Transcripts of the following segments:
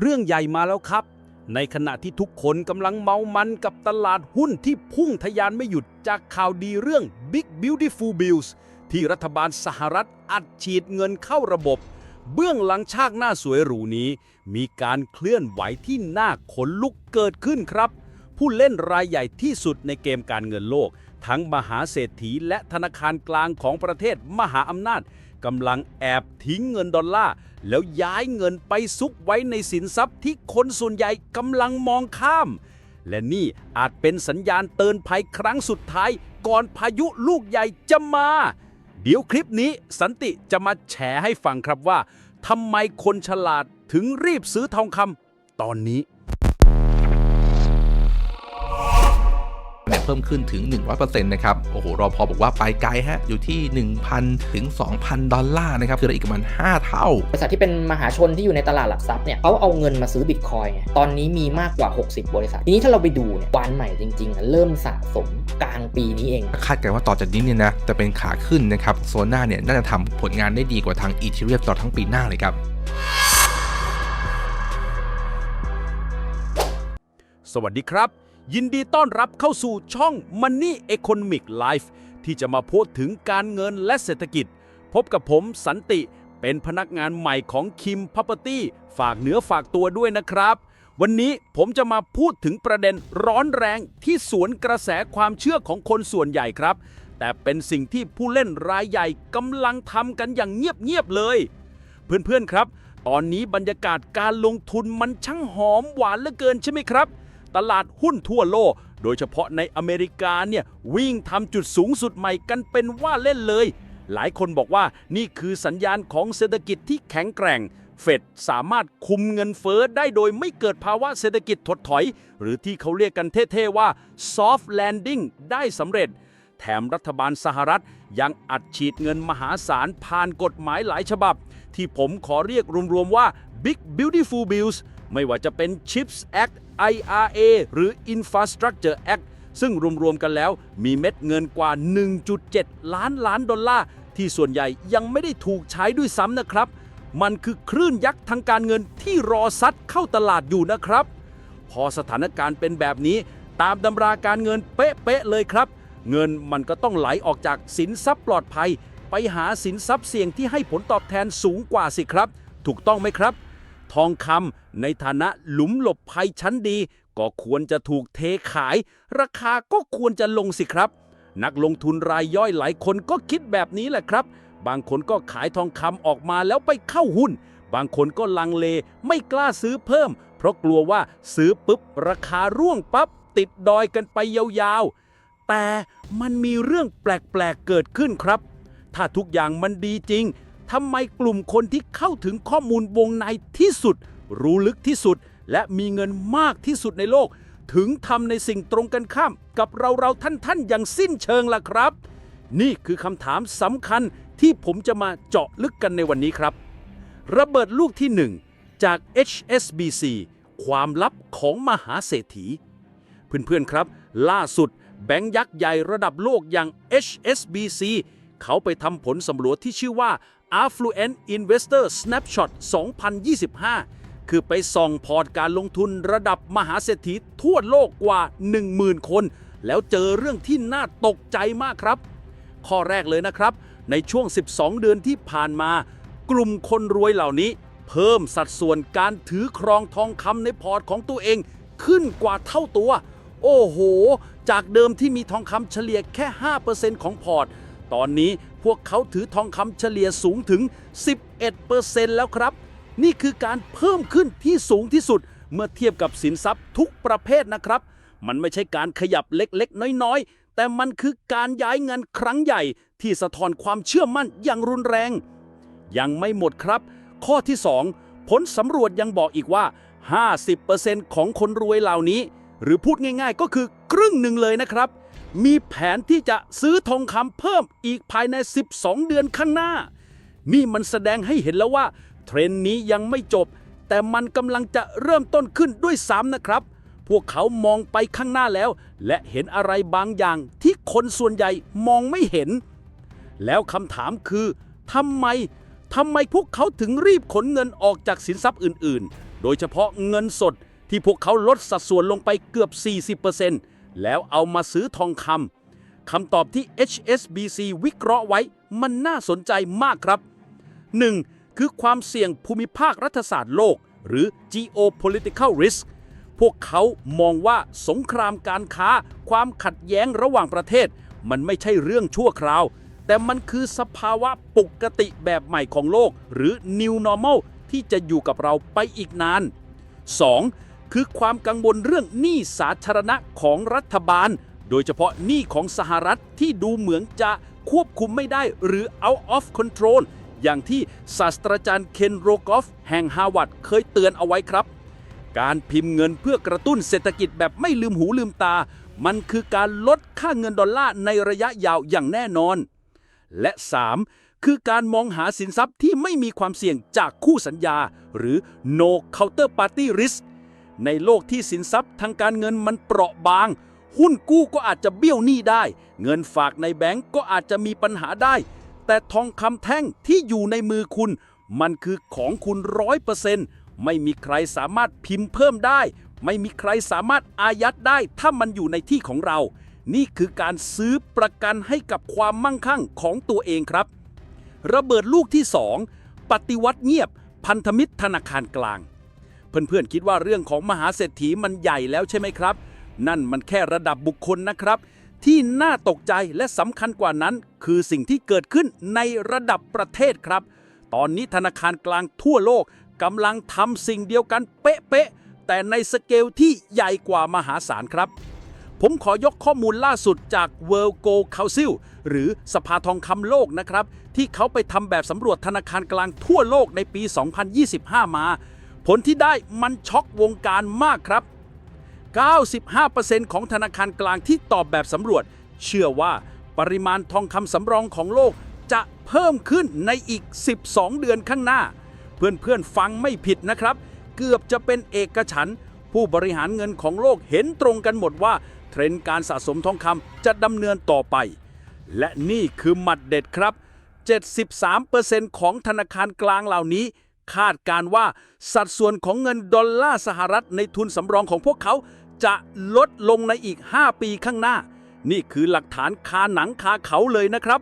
เรื่องใหญ่มาแล้วครับ ในขณะที่ทุกคนกำลังเมามันกับตลาดหุ้นที่พุ่งทะยานไม่หยุดจากข่าวดีเรื่อง Big Beautiful Bills ที่รัฐบาลสหรัฐอัดฉีดเงินเข้าระบบ เบื้องหลังฉากหน้าสวยหรูนี้ มีการเคลื่อนไหวที่น่าขนลุกเกิดขึ้นครับ ผู้เล่นรายใหญ่ที่สุดในเกมการเงินโลก ทั้งมหาเศรษฐีและธนาคารกลางของประเทศมหาอำนาจกำลังแอบทิ้งเงินดอลลาร์ แล้วย้ายเงินไปซุกไว้ในสินทรัพย์ที่คนส่วนใหญ่กำลังมองข้าม และนี่อาจเป็นสัญญาณเตือนภัยครั้งสุดท้ายก่อนพายุลูกใหญ่จะมา เดี๋ยวคลิปนี้สันติจะมาแฉให้ฟังครับว่าทำไมคนฉลาดถึงรีบซื้อทองคำตอนนี้ เนี่ยเพิ่มขึ้นถึง 100%นะครับ โอ้โห รอพอบอกว่าไปไกลฮะ อยู่ที่ 1,000 ถึง 2,000 ดอลลาร์นะครับ คืออีกประมาณ 5 เท่า บริษัทที่เป็นมหาชนที่อยู่ในตลาดหลักทรัพย์เนี่ยเขาเอาเงินมาซื้อบิตคอยน์ไงตอนนี้มีมากกว่า 60 บริษัท ทีนี้ถ้าเราไปดูเนี่ยวานใหม่จริงๆอะเริ่มสะสมกลางปีนี้เอง คาดกันว่าต่อจากนี้เนี่ยนะ จะเป็นขาขึ้นนะครับ โซน่าเนี่ยน่าจะทำผลงานได้ดีกว่าทางอีเทเรียมตลอดทั้งปีหน้าเลยครับสวัสดีครับ ยินดีต้อนรับเข้าสู่ช่อง Money Economic Life ที่จะมาพูดถึงการเงินและเศรษฐกิจ พบกับผมสันติเป็นพนักงานใหม่ของ Kim Property ฝากเนื้อฝากตัวด้วยนะครับ วันนี้ผมจะมาพูดถึงประเด็นร้อนแรงที่สวนกระแสความเชื่อของคนส่วนใหญ่ครับ แต่เป็นสิ่งที่ผู้เล่นรายใหญ่กำลังทำกันอย่างเงียบๆเลย เพื่อนๆครับ ตอนนี้บรรยากาศการลงทุนมันช่างหอมหวานเหลือเกินใช่ไหมครับ ตลาดหุ้นทั่วโลก โดยเฉพาะในอเมริกาเนี่ยวิ่งทำจุดสูงสุดใหม่กันเป็นว่าเล่นเลย หลายคนบอกว่านี่คือสัญญาณของเศรษฐกิจที่แข็งแกร่ง เฟดสามารถคุมเงินเฟ้อได้โดยไม่เกิดภาวะเศรษฐกิจถดถอย หรือที่เขาเรียกกันเท่ๆว่า soft landing ได้สำเร็จ แถมรัฐบาลสหรัฐยังอัดฉีดเงินมหาศาลผ่านกฎหมายหลายฉบับ ที่ผมขอเรียกรวมๆว่า Big Beautiful Bills ไม่ว่าจะเป็น CHIPS Act IRA หรือ Infrastructure Act ซึ่งรวมๆกันแล้วมีเม็ดเงินกว่า 1.7 ล้านล้านดอลลาร์ ที่ส่วนใหญ่ยังไม่ได้ถูกใช้ด้วยซ้ำนะครับ มันคือคลื่นยักษ์ทางการเงินที่รอซัดเข้าตลาดอยู่นะครับ พอสถานการณ์เป็นแบบนี้ตามตำราการเงินเป๊ะๆเลยครับ เงินมันก็ต้องไหลออกจากสินทรัพย์ปลอดภัย ไปหาสินทรัพย์เสี่ยงที่ให้ผลตอบแทนสูงกว่าสิครับ ถูกต้องไหมครับ ทองคำในฐานะหลุมหลบภัยชั้นดี ก็ควรจะถูกเทขาย ราคาก็ควรจะลงสิครับ นักลงทุนรายย่อยหลายคนก็คิดแบบนี้แหละครับ บางคนก็ขายทองคำออกมาแล้วไปเข้าหุ้น บางคนก็ลังเลไม่กล้าซื้อเพิ่ม เพราะกลัวว่าซื้อปุ๊บราคาร่วงปั๊บติดดอยกันไปยาวๆ แต่มันมีเรื่องแปลกๆเกิดขึ้นครับ ถ้าทุกอย่างมันดีจริง ทำไมกลุ่มคนที่เข้าถึงข้อมูลวงในที่สุด รู้ลึกที่สุด และมีเงินมากที่สุดในโลก ถึงทำในสิ่งตรงกันข้าม กับเราเราท่านท่านๆอย่างสิ้นเชิงล่ะครับ นี่คือคำถามสำคัญที่ผมจะมาเจาะลึกกันในวันนี้ครับ ระเบิดลูกที่หนึ่งจาก HSBC ความลับของมหาเศรษฐี เพื่อนๆครับ ล่าสุดแบงก์ยักษ์ใหญ่ระดับโลกอย่าง HSBC เขาไปทำผลสำรวจที่ชื่อว่า Affluent Investor Snapshot 2025 คือไปส่องพอร์ตการลงทุนระดับมหาเศรษฐีทั่วโลกกว่า 10,000 คน แล้วเจอเรื่องที่น่าตกใจมากครับ ข้อแรกเลยนะครับ ในช่วง 12 เดือนที่ผ่านมา กลุ่มคนรวยเหล่านี้ เพิ่มสัดส่วนการถือครองทองคำในพอร์ตของตัวเองขึ้นกว่าเท่าตัว โอ้โห จากเดิมที่มีทองคำเฉลี่ยแค่ 5%ของพอร์ต ตอนนี้พวกเขาถือทองคำเฉลี่ยสูงถึง 11%แล้วครับ นี่คือการเพิ่มขึ้นที่สูงที่สุด เมื่อเทียบกับสินทรัพย์ทุกประเภทนะครับ มันไม่ใช่การขยับเล็กๆ น้อยๆ แต่มันคือการย้ายเงินครั้งใหญ่ที่สะท้อนความเชื่อมั่นอย่างรุนแรง ยังไม่หมดครับ ข้อที่ 2 ผลสำรวจยังบอกอีกว่า 50%ของคนรวยเหล่านี้ หรือพูดง่าย ๆ ก็คือครึ่งหนึ่งเลยนะครับ มีแผนที่จะซื้อทองคำเพิ่มอีกภายใน 12 เดือนข้างหน้า นี่มันแสดงให้เห็นแล้วว่า เทรนด์นี้ยังไม่จบ แต่มันกำลังจะเริ่มต้นขึ้นด้วยซ้ำนะครับ พวกเขามองไปข้างหน้าแล้ว และเห็นอะไรบางอย่างที่คนส่วนใหญ่มองไม่เห็น แล้วคำถามคือทำไมทำไมพวกเขาถึงรีบขนเงินออกจากสินทรัพย์อื่น ๆ โดยเฉพาะเงินสดที่พวกเขาลดสัดส่วนลงไปเกือบ 40% แล้วเอามาซื้อทองคำคำตอบที่ HSBC วิเคราะห์ไว้มันน่าสนใจมากครับ 1. คือความเสี่ยงภูมิภาครัฐศาสตร์โลก หรือ geopolitical risk พวกเขามองว่าสงครามการค้า ความขัดแย้งระหว่างประเทศ มันไม่ใช่เรื่องชั่วคราว แต่มันคือสภาวะปกติแบบใหม่ของโลก หรือ new normal ที่จะอยู่กับเราไปอีกนาน 2. คือความกังวลเรื่องหนี้สาธารณะของรัฐบาล โดยเฉพาะหนี้ของสหรัฐที่ดูเหมือนจะควบคุมไม่ได้หรือ out of control อย่างที่ศาสตราจารย์เคนโรกอฟแห่งฮาวาดเคยเตือนเอาไว้ครับ การพิมพ์เงินเพื่อกระตุ้นเศรษฐกิจแบบไม่ลืมหูลืมตา มันคือการลดค่าเงินดอลลาร์ในระยะยาวอย่างแน่นอน และ 3. คือการมองหาสินทรัพย์ที่ไม่มีความเสี่ยงจากคู่สัญญา หรือ no counterparty risk ในโลกที่สินทรัพย์ทางการเงินมันเปราะบาง หุ้นกู้ก็อาจจะเบี้ยวหนี้ได้ เงินฝากในแบงก์ก็อาจจะมีปัญหาได้ แต่ทองคำแท่งที่อยู่ในมือคุณ มันคือของคุณร้อยเปอร์เซ็นต์ไม่มีใครสามารถพิมพ์เพิ่มได้ ไม่มีใครสามารถอายัดได้ ถ้ามันอยู่ในที่ของเรา นี่คือการซื้อประกันให้กับความมั่งคั่งของตัวเองครับ ระเบิดลูกที่ 2 ปฏิวัติเงียบ พันธมิตรธนาคารกลาง เพื่อนๆ คิดว่าเรื่องของมหาเศรษฐีมันใหญ่แล้วใช่ไหมครับ นั่นมันแค่ระดับบุคคลนะครับ ที่น่าตกใจและสำคัญกว่านั้น คือสิ่งที่เกิดขึ้นในระดับประเทศครับ ตอนนี้ธนาคารกลางทั่วโลกกำลังทำสิ่งเดียวกันเป๊ะๆแต่ในสเกลที่ใหญ่กว่ามหาศาลครับผมขอยกข้อมูลล่าสุดจาก World Gold Council หรือสภาทองคำโลกนะครับ ที่เขาไปทำแบบสำรวจธนาคารกลางทั่วโลกในปี 2025 มา ผลที่ได้มันช็อกวงการมากครับ 95%ของธนาคารกลางที่ตอบแบบสำรวจ เชื่อว่าปริมาณทองคำสำรองของโลกจะเพิ่มขึ้นในอีก 12 เดือนข้างหน้า เพื่อนๆฟังไม่ผิดนะครับ เกือบจะเป็นเอกฉันท์ผู้บริหารเงินของโลกเห็นตรงกันหมดว่า เทรนด์การสะสมทองคำจะดำเนินต่อไป และนี่คือหมัดเด็ดครับ 73%ของธนาคารกลางเหล่านี้ คาดการ์ว่าสัดส่วนของเงินดอลลาร์สหรัฐในทุนสำรองของพวกเขาจะลดลงในอีก 5 ปีข้างหน้า นี่คือหลักฐานคาหนังคาเขาเลยนะครับ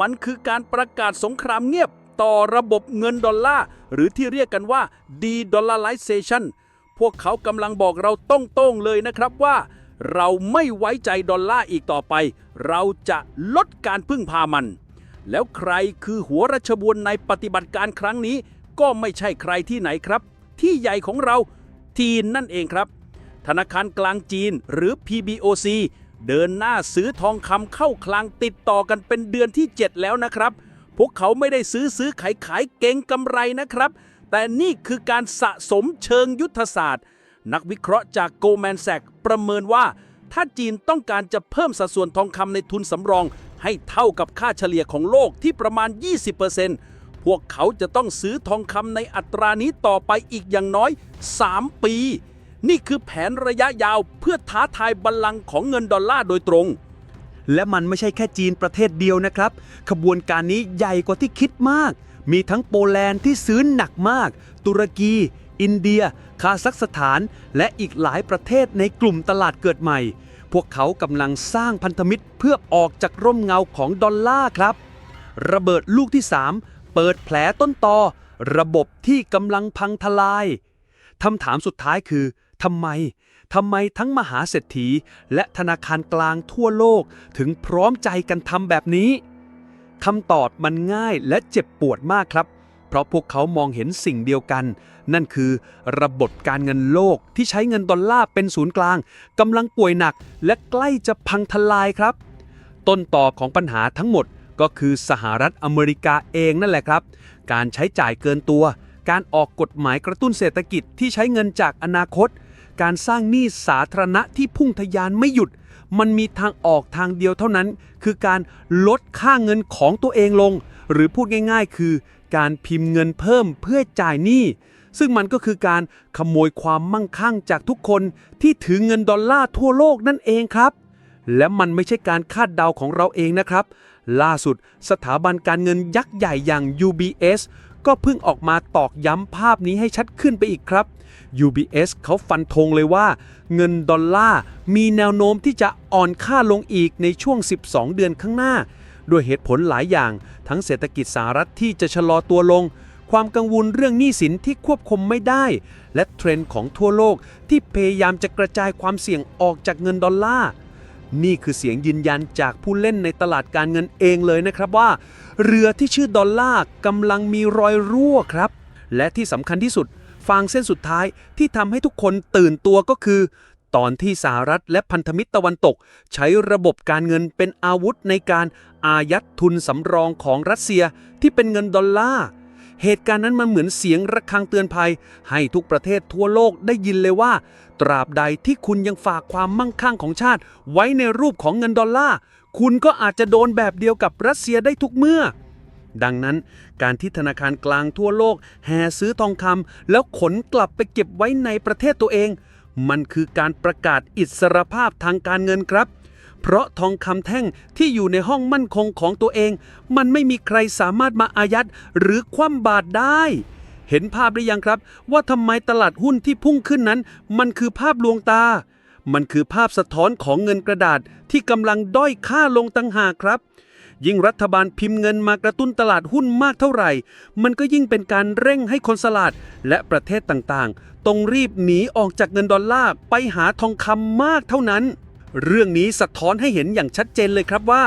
มันคือการประกาศสงครามเงียบต่อระบบเงินดอลลาร์ หรือที่เรียกกันว่า de-dollarization พวกเขากำลังบอกเราต้องๆเลยนะครับว่า เราไม่ไว้ใจดอลลาร์อีกต่อไป เราจะลดการพึ่งพามัน แล้วใครคือหัวรัชบวนในปฏิบัติการครั้งนี้ ก็ไม่ใช่ใครที่ไหนครับ ที่ใหญ่ของเราจีนนั่นเองครับ ธนาคารกลางจีนหรือ PBOC เดินหน้าซื้อทองคำเข้าคลังติดต่อกันเป็นเดือนที่ 7 แล้วนะครับ พวกเขาไม่ได้ซื้อซื้อขายขายเก่งกำไรนะครับ แต่นี่คือการสะสมเชิงยุทธศาสตร์ นักวิเคราะห์จาก Goldman Sachs ประเมินว่า ถ้าจีนต้องการจะเพิ่มสัดส่วนทองคำในทุนสำรอง ให้เท่ากับค่าเฉลี่ยของโลกที่ประมาณ 20%พ วกเขาจะต้องซื้อทองคำในอัตรานี้ต่อไปอีกอย่างน้อย 3 ปี นี่คือแผนระยะยาวเพื่อท้าทายบัลลังก์ของเงินดอลลาร์โดยตรง และมันไม่ใช่แค่จีนประเทศเดียวนะครับ ขบวนการนี้ใหญ่กว่าที่คิดมาก มีทั้งโปแลนด์ที่ซื้อหนักมาก ตุรกี อินเดีย คาซัคสถาน และอีกหลายประเทศในกลุ่มตลาดเกิดใหม่ พวกเขากำลังสร้างพันธมิตรเพื่อออกจากร่มเงาของดอลลาร์ครับ ระเบิดลูกที่ 3 ปิดแผลต้นตอ ระบบที่กำลังพังทลายคำถามสุดท้ายคือทำไมทำไมทั้งมหาเศรษฐี และธนาคารกลางทั่วโลกถึงพร้อมใจกันทำแบบนี้คำตอบมันง่ายและเจ็บปวดมากครับ เพราะพวกเขามองเห็นสิ่งเดียวกัน นั่นคือระบบการเงินโลกที่ใช้เงินดอลลาร์เป็นศูนย์กลางกำลังป่วยหนัก และใกล้จะพังทลายครับ ต้นต่อของปัญหาทั้งหมด ก็คือสหรัฐอเมริกาเองนั่นแหละครับ การใช้จ่ายเกินตัว การออกกฎหมายกระตุ้นเศรษฐกิจที่ใช้เงินจากอนาคต การสร้างหนี้สาธารณะที่พุ่งทะยานไม่หยุด มันมีทางออกทางเดียวเท่านั้น คือการลดค่าเงินของตัวเองลง หรือพูดง่าย ๆ คือ การพิมพ์เงินเพิ่มเพื่อจ่ายหนี้ซึ่งมันก็คือการขโมยความมั่งคั่งจากทุกคนที่ถือเงินดอลลาร์ทั่วโลกนั่นเองครับ และมันไม่ใช่การคาดเดาของเราเองนะครับ ล่าสุด สถาบันการเงินยักษ์ใหญ่อย่าง UBS ก็เพิ่งออกมาตอกย้ำภาพนี้ให้ชัดขึ้นไปอีกครับ UBS เขาฟันธงเลยว่า เงินดอลลาร์มีแนวโน้มที่จะอ่อนค่าลงอีกในช่วง 12 เดือนข้างหน้า ด้วยเหตุผลหลายอย่าง ทั้งเศรษฐกิจสหรัฐที่จะชะลอตัวลง ความกังวลเรื่องหนี้สินที่ควบคุมไม่ได้ และเทรนด์ของทั่วโลกที่พยายามจะกระจายความเสี่ยงออกจากเงินดอลลาร์ นี่คือเสียงยืนยันจากผู้เล่นในตลาดการเงินเองเลยนะครับว่า เรือที่ชื่อดอลลาร์กำลังมีรอยรั่วครับ และที่สำคัญที่สุด ฟางเส้นสุดท้ายที่ทำให้ทุกคนตื่นตัวก็คือ ตอนที่สหรัฐและพันธมิตรตะวันตก ใช้ระบบการเงินเป็นอาวุธในการอายัดทุนสำรองของรัสเซียที่เป็นเงินดอลลาร์ เหตุการณ์นั้นมันเหมือนเสียงระฆังเตือนภัย ให้ทุกประเทศทั่วโลกได้ยินเลยว่า ตราบใดที่คุณยังฝากความมั่งคั่งของชาติ ไว้ในรูปของเงินดอลลาร์คุณก็อาจจะโดนแบบเดียวกับรัสเซียได้ทุกเมื่อ ดังนั้น การที่ธนาคารกลางทั่วโลก แห่ซื้อทองคำแล้วขนกลับไปเก็บไว้ในประเทศตัวเอง มันคือการประกาศอิสรภาพทางการเงินครับ เพราะทองคำแท่งที่อยู่ในห้องมั่นคงของตัวเอง มันไม่มีใครสามารถมาอายัดหรือคว่ำบาตรได้ เห็นภาพหรือยังครับ ว่าทำไมตลาดหุ้นที่พุ่งขึ้นนั้น มันคือภาพลวงตา มันคือภาพสะท้อนของเงินกระดาษที่กำลังด้อยค่าลงตั้งหากครับยิ่งรัฐบาลพิมพ์เงินมากระตุ้นตลาดหุ้นมากเท่าไหร่ มันก็ยิ่งเป็นการเร่งให้คนสลาดและประเทศต่างๆ ต้องรีบหนีออกจากเงินดอลลาร์ไปหาทองคำมากเท่านั้น เรื่องนี้สะท้อนให้เห็นอย่างชัดเจนเลยครับว่า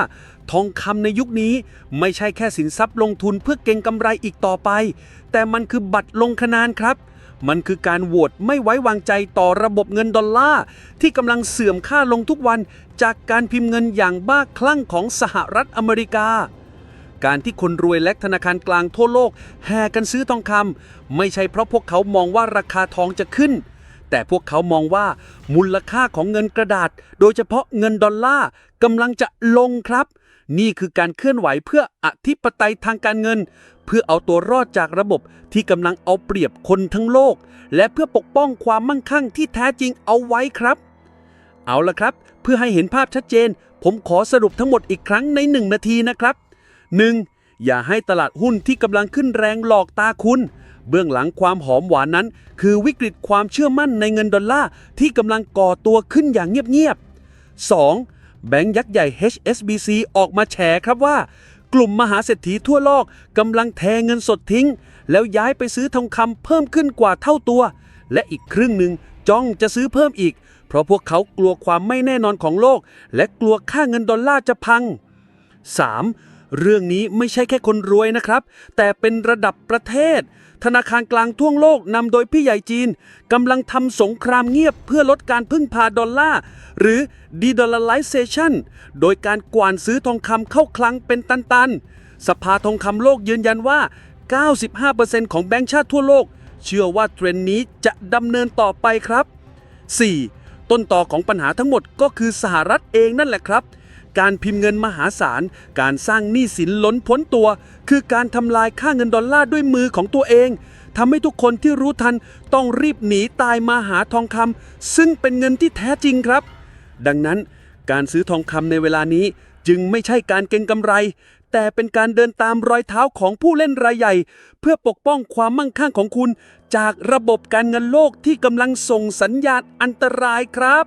ทองคำในยุคนี้ไม่ใช่แค่สินทรัพย์ลงทุนเพื่อเก็งกำไรอีกต่อไป แต่มันคือบัตรลงคะแนนครับ มันคือการโหวตไม่ไว้วางใจต่อระบบเงินดอลลาร์ที่กำลังเสื่อมค่าลงทุกวันจากการพิมพ์เงินอย่างบ้าคลั่งของสหรัฐอเมริกาการที่คนรวยและธนาคารกลางทั่วโลก แห่กันซื้อทองคำไม่ใช่เพราะพวกเขามองว่าราคาทองจะขึ้น แต่พวกเขามองว่ามูลค่าของเงินกระดาษ โดยเฉพาะเงินดอลลาร์กำลังจะลงครับ นี่คือการเคลื่อนไหวเพื่ออธิปไตยทางการเงิน เพื่อเอาตัวรอดจากระบบที่กำลังเอาเปรียบคนทั้งโลก และเพื่อปกป้องความมั่งคั่งที่แท้จริงเอาไว้ครับ เอาละครับ เพื่อให้เห็นภาพชัดเจน ผมขอสรุปทั้งหมดอีกครั้งใน 1 นาทีนะครับ 1. อย่าให้ตลาดหุ้นที่กำลังขึ้นแรงหลอกตาคุณ เบื้องหลังความหอมหวานนั้น คือวิกฤตความเชื่อมั่นในเงินดอลลาร์ที่กำลังก่อตัวขึ้นอย่างเงียบๆ 2. แบงก์ยักษ์ใหญ่ HSBC ออกมาแฉครับว่า กลุ่มมหาเศรษฐีทั่วโลกกำลังแทเงินสดทิ้ง แล้วย้ายไปซื้อทองคำเพิ่มขึ้นกว่าเท่าตัว และอีกครึ่งหนึ่งจ้องจะซื้อเพิ่มอีก เพราะพวกเขากลัวความไม่แน่นอนของโลก และกลัวค่าเงินดอลลาร์จะพัง 3. เรื่องนี้ไม่ใช่แค่คนรวยนะครับ แต่เป็นระดับประเทศ ธนาคารกลางทั่วโลกนำโดยพี่ใหญ่จีนกำลังทำสงครามเงียบเพื่อลดการพึ่งพาดอลลาร์ หรือ de-dollarization โดยการกวานซื้อทองคำเข้าคลังเป็นตันๆ สภาทองคำโลกยืนยันว่า 95%ของแบงก์ชาติทั่วโลก เชื่อว่าเทรนด์นี้จะดำเนินต่อไปครับ 4. ต้นต่อของปัญหาทั้งหมดก็คือสหรัฐเองนั่นแหละครับ การพิมพ์เงินมหาศาล การสร้างหนี้สินล้นพ้นตัว คือการทำลายค่าเงินดอลลาร์ด้วยมือของตัวเองทำให้ทุกคนที่รู้ทันต้องรีบหนีตายมาหาทองคำซึ่งเป็นเงินที่แท้จริงครับ ดังนั้นการซื้อทองคำในเวลานี้จึงไม่ใช่การเก็งกำไร แต่เป็นการเดินตามรอยเท้าของผู้เล่นรายใหญ่ เพื่อปกป้องความมั่งคั่งของคุณ จากระบบการเงินโลกที่กำลังส่งสัญญาณอันตรายครับ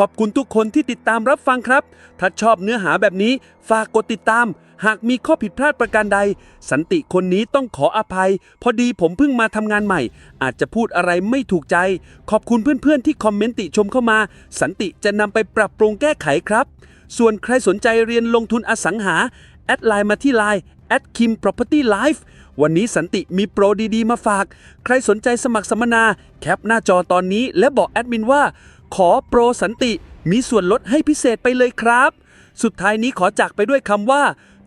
ขอบคุณทุกคนที่ติดตามรับฟังครับ ถ้าชอบเนื้อหาแบบนี้ ฝากกดติดตาม หากมีข้อผิดพลาดประการใด สันติคนนี้ต้องขออภัย พอดีผมเพิ่งมาทำงานใหม่ อาจจะพูดอะไรไม่ถูกใจ ขอบคุณเพื่อนๆที่คอมเมนต์ติชมเข้ามา สันติจะนำไปปรับปรุงแก้ไขครับ ส่วนใครสนใจเรียนลงทุนอสังหา แอดไลน์มาที่ไลน์ at kim property life วันนี้สันติมีโปรดีๆ มาฝาก ใครสนใจสมัครสัมมนา แคปหน้าจอตอนนี้และบอกแอดมินว่า ขอโปรสันติมีส่วนลดให้พิเศษไปเลยครับ สุดท้ายนี้ขอจากไปด้วยคำว่า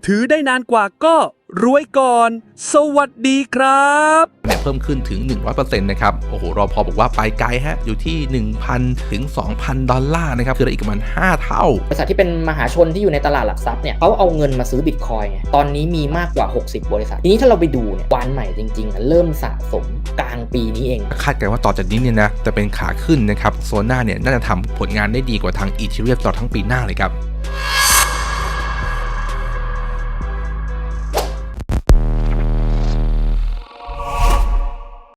ถือได้นานกว่าก็รวยก่อน สวัสดีครับเนี่ยเพิ่มขึ้นถึง 100%นะครับ โอ้โห รอพอบอกว่าไปไกลฮะ อยู่ที่ 1,000 ถึง 2,000 ดอลลาร์นะครับ คืออีกประมาณ 5 เท่า บริษัทที่เป็นมหาชนที่อยู่ในตลาดหลักทรัพย์เนี่ยเขาเอาเงินมาซื้อบิตคอยน์ไงตอนนี้มีมากกว่า 60 บริษัท ทีนี้ถ้าเราไปดูเนี่ยวานใหม่จริงๆอะเริ่มสะสมกลางปีนี้เอง คาดกันว่าต่อจากนี้เนี่ยนะ จะเป็นขาขึ้นนะครับ โซน่าเนี่ยน่าจะทำผลงานได้ดีกว่าทางอีเทเรียมต่อทั้งปีหน้าเลยครับ